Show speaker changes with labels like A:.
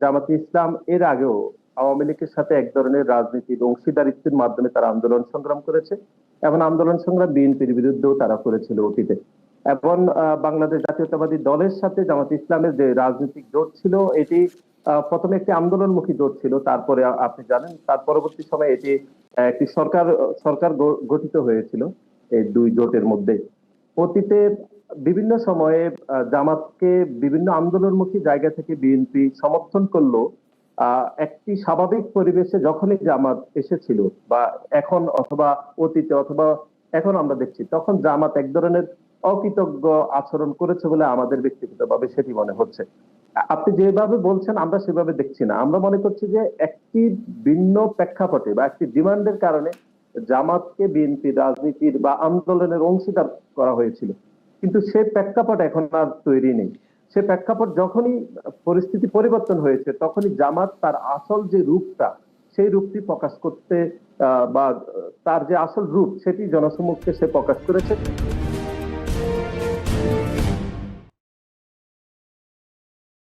A: জামাতে ইসলাম এর আগেও আওয়ামী লীগের সাথে এক ধরনের রাজনীতির অংশীদারিত্বের মাধ্যমে তারা আন্দোলন সংগ্রাম করেছে এবং আন্দোলন সংগ্রাম বিএনপির বিরুদ্ধেও তারা করেছিল অতীতে। এবং বাংলাদেশ জাতীয়তাবাদী দলের সাথে জামাত ইসলামের যে রাজনৈতিক জোট ছিল, এটি প্রথমে একটি আন্দোলনমুখী জোট ছিল, তারপরে আপনি জানেন, তার পরবর্তী সময়ে এটি একটি সরকার সরকার গঠিত হয়েছিল, এই দুই জোটের মধ্যে। অতীতে বিভিন্ন সময়ে জামাতকে বিভিন্ন আন্দোলনমুখী জায়গা থেকে বিএনপি সমর্থন করল একটি স্বাভাবিক পরিবেশে যখনই জামাত এসেছিল বা এখন অথবা অতীতে অথবা এখন আমরা দেখছি, তখন জামাত এক ধরনের অকৃতজ্ঞ আচরণ করেছে বলে আমাদের ব্যক্তিগতভাবে সেটি মনে হচ্ছে। আপনি যেভাবে বলছেন, আমরা সেভাবে দেখছি না। আমরা মনে করছি যে একটি ভিন্ন প্রেক্ষাপটে বা একটি ডিমান্ডের কারণে জামাতকে বিএনপি রাজনীতির বা আন্দোলনের অংশীদার করা হয়েছিল। কিন্তু সে প্রেক্ষাপট এখন আর তৈরি নেই। সে প্রেক্ষাপট যখনই পরিস্থিতি পরিবর্তন হয়েছে, তখনই জামাত তার আসল যে রূপটা, সেই রূপটি প্রকাশ করতে বা তার যে আসল রূপ, সেটি জনসমক্ষে সে প্রকাশ করেছে।